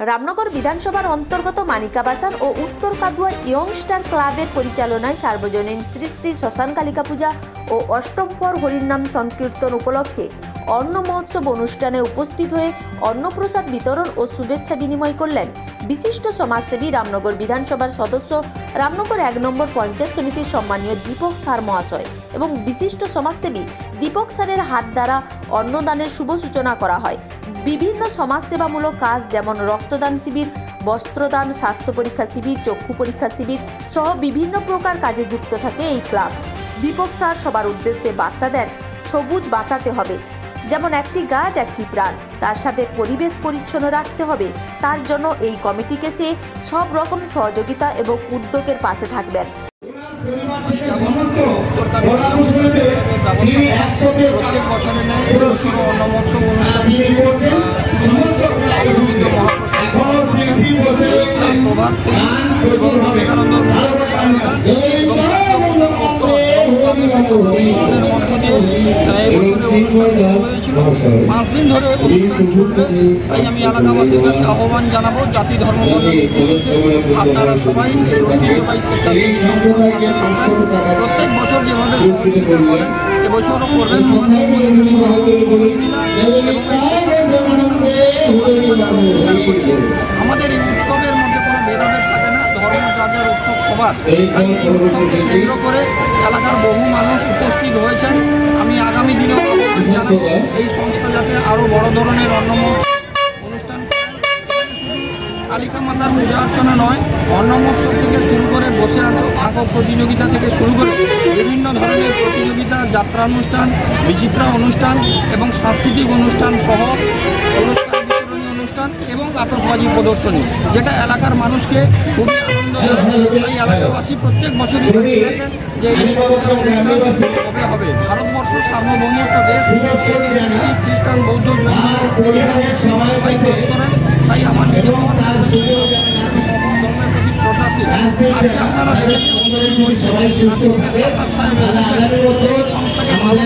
রামনগর বিধানসভার অন্তর্গত মানিকাবাসান ও উত্তর কাদুয়া ইয়ংস্টার ক্লাবের পরিচালনায় সার্বজনীন শ্রী শ্রী শ্মশান কালিকা পূজা ও অষ্টম পর হরিনাম সংকীর্তন উপলক্ষে অন্ন মহোৎসব অনুষ্ঠানে উপস্থিত হয়ে অন্নপ্রসাদ বিতরণ ও শুভেচ্ছা বিনিময় করলেন বিশিষ্ট সমাজসেবী রামনগর বিধানসভার সদস্য রামনগর এক নম্বর পঞ্চায়েত সমিতির সম্মানীয় দীপক সার মহাশয় এবং বিশিষ্ট সমাজসেবী দীপক সারের হাত দ্বারা অন্নদানের শুভ সূচনা করা হয়। বিভিন্ন সমাজসেবামূলক কাজ, যেমন রক্তদান শিবির, বস্ত্রদান, স্বাস্থ্য পরীক্ষা শিবির, চক্ষু পরীক্ষা শিবির সহ বিভিন্ন প্রকার কাজে যুক্ত থাকে এই ক্লাব। দীপক স্যার সবার উদ্দেশ্যে বার্তা দেন, সবুজ বাঁচাতে হবে। যেমন একটি গাছ, একটি প্রাণ, তার সাথে পরিবেশ পরিচ্ছন্ন রাখতে হবে। তার জন্য এই কমিটিকে সে সব রকম সহযোগিতা এবং উদ্যোগের পাশে থাকবেন। প্রত্যেক বছরে নেয় হয়েছিল পাঁচ দিন ধরে অনুষ্ঠান তাই আমি এলাকাবাসীর কাছে আহ্বান জানাব জাতি ধর্ম আপনারা সবাই প্রত্যেক বছর যেভাবে সহযোগিতা করেন এবছরও করবেন আমাদের এই স্বেচ্ছাসেবী উৎসব সবার এই কেন্দ্র করে এলাকার বহু মানুষ উপস্থিত হয়েছেন। আমি আগামী আহ্বান জানাব, এই সংস্থা যাতে আরও বড় ধরনের অন্নমোৎসব অনুষ্ঠান কালিকা মাতার পূজা অর্চনা নয় অন্ন মহোৎসব থেকে শুরু করে বসে আঁক প্রতিযোগিতা থেকে শুরু করে বিভিন্ন ধরনের প্রতিযোগিতা যাত্রা অনুষ্ঠান বিচিত্রা অনুষ্ঠান এবং সাংস্কৃতিক অনুষ্ঠান সহ অনুষ্ঠান এবং আতসবাজি প্রদর্শনী যেটা এলাকার মানুষকে খুবই আনন্দ তাই এলাকাবাসী প্রত্যেক বছরই যে এই কবে হবে। ভারতবর্ষ সার্বভৌমত্ব দেশ এই খ্রিস্টান বৌদ্ধ সবাই করেন। তাই আমার শ্রদ্ধাশীল। আজকে আপনারা দেখেছেন সাহেব এসেছেন এই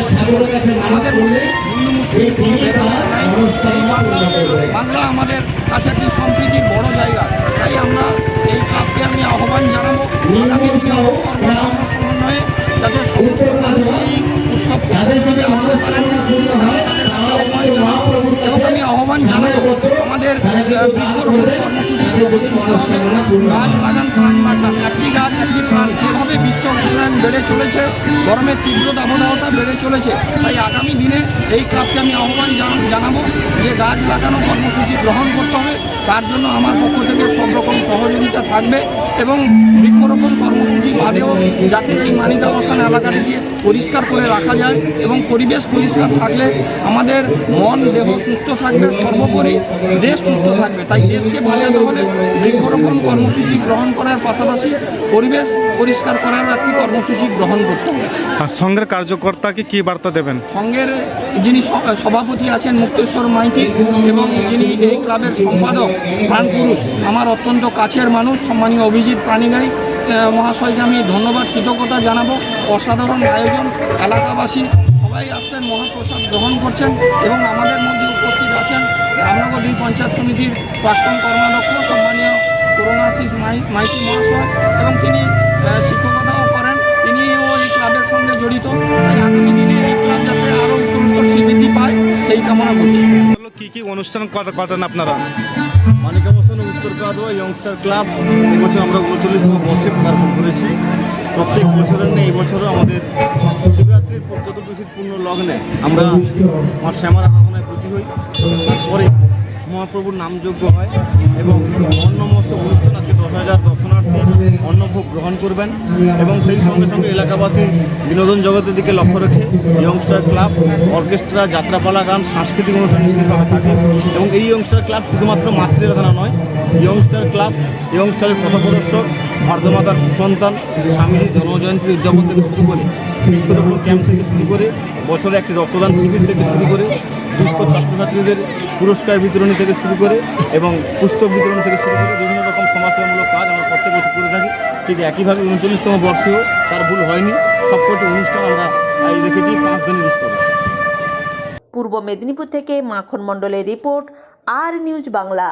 এই বাংলা আমাদের কাছে একটি সম্প্রীতির বড় জায়গা তাই আমরা এই ক্লাবকে আমি আহ্বান জানাব। আগামী সমন্বয়ে যাতে সমস্ত মানুষই উৎসব উৎসবে আসতে পারেন আমি তাদের কাছে আহ্বান জানাব। এবং আমি আহ্বান জানাব আমাদের বৃক্ষরোপণ কর্মসূচি গাছ লাগান প্রাণ বাঁচান একটি গাছ একটি প্রাণ যেভাবে বিশ্ব বেড়ে চলেছে। গরমের তীব্র দাবদাহতা বেড়ে চলেছে। তাই আগামী দিনে এই ক্লাবকে আমি আহ্বান জান- জানাব যে গাছ লাগানো কর্মসূচি গ্রহণ করতে হবে। তার জন্য আমার পক্ষ থেকে সব রকম সহযোগিতা থাকবে এবং বৃক্ষরোপণ কর্মসূচি বাদেও যাতে এই মানিকাবসান এলাকাটিকে পরিষ্কার করে রাখা যায় এবং পরিবেশ পরিষ্কার থাকলে আমাদের মন, দেহ সুস্থ থাকবে, সর্বোপরি দেশ সুস্থ থাকবে। তাই দেশকে বাঁচাতে হলে বৃক্ষরোপণ কর্মসূচি গ্রহণ করার পাশাপাশি পরিবেশ পরিষ্কার করারও একটি কর্মসূচি গ্রহণ করতে হবে। আর সঙ্গের কার্যকর্তাকে কি বার্তা দেবেন? সঙ্গের যিনি সভাপতি আছেন মুক্তেশ্বর মাইতি এবং যিনি এই ক্লাবের সম্পাদক প্রাণপুরুষ আমার অত্যন্ত কাছের মানুষ সম্মানীয় অভিজিৎ প্রাণীগাই মহাশয়কে আমি ধন্যবাদ কৃতজ্ঞতা জানাব। অসাধারণ আয়োজন এলাকাবাসী সবাই আসছেন মহাপ্রসাদ গ্রহণ করছেন এবং আমাদের মধ্যে উপস্থিত আছেন রামনগর দুই পঞ্চায়েত সমিতির প্রাক্তন কর্মাধ্যক্ষ সম্মানীয় করুণাশিস মাই মাইতি মহাশয় এবং তিনি শিক্ষকতাও জড়িত তাই আগামী দিনে এই ক্লাব যাতে আরও উত্তরোত্তর শ্রীবৃদ্ধি পায় সেই কামনা করছি। কি কি অনুষ্ঠান করেন আপনারা? মালিকা বসন উত্তর কাদোয়া ইয়ংস্টার ক্লাব এবছর আমরা উনচল্লিশতম বর্ষে পদার্পণ করেছি। প্রত্যেক বছরের নেই এই বছরও আমাদের শিবরাত্রির চতুর্দশীর পূর্ণ লগ্নে আমরা আমার শ্যামার আরাধনায় প্রতি হই। তারপরে মহাপ্রভুর নামযজ্ঞ হয় এবং অন্ন মহোৎসব অনুষ্ঠান আজকে দশ হাজার দর্শনার্থী অন্নভোগ গ্রহণ করবেন এবং সেই সঙ্গে সঙ্গে এলাকাবাসী বিনোদন জগতের দিকে লক্ষ্য রেখে ইয়ংস্টার ক্লাব, অর্কেস্ট্রা, যাত্রাপালা গান, সাংস্কৃতিক অনুষ্ঠান নিশ্চিতভাবে থাকে এবং এই ইয়ংস্টার ক্লাব শুধুমাত্র মাতৃরাধনা নয়, ইয়ংস্টার ক্লাব, ইয়ংস্টারের পথপ্রদর্শক ভারতমাতার সুসন্তান স্বামীজির জন্মজয়ন্তী উদযাপন থেকে শুরু করে বৃক্ষরোপণ ক্যাম্প থেকে শুরু করে বছরে একটি রক্তদান শিবির থেকে শুরু করে দুস্থ ছাত্রছাত্রীদের পুরস্কার বিতরণী থেকে শুরু করে এবং পুস্তক বিতরণ থেকে শুরু করে বিভিন্ন রকম সমাজসেবামূলক কাজ আমরা প্রত্যেক বছর করে থাকি। ঠিক একইভাবে উনচল্লিশতম বর্ষেও তার ভুল হয়নি। সবকটি অনুষ্ঠান আমরা রেখেছি পাঁচ দিনের উৎসবে। পূর্ব মেদিনীপুর থেকে মাখন মণ্ডলের রিপোর্ট, আর নিউজ বাংলা।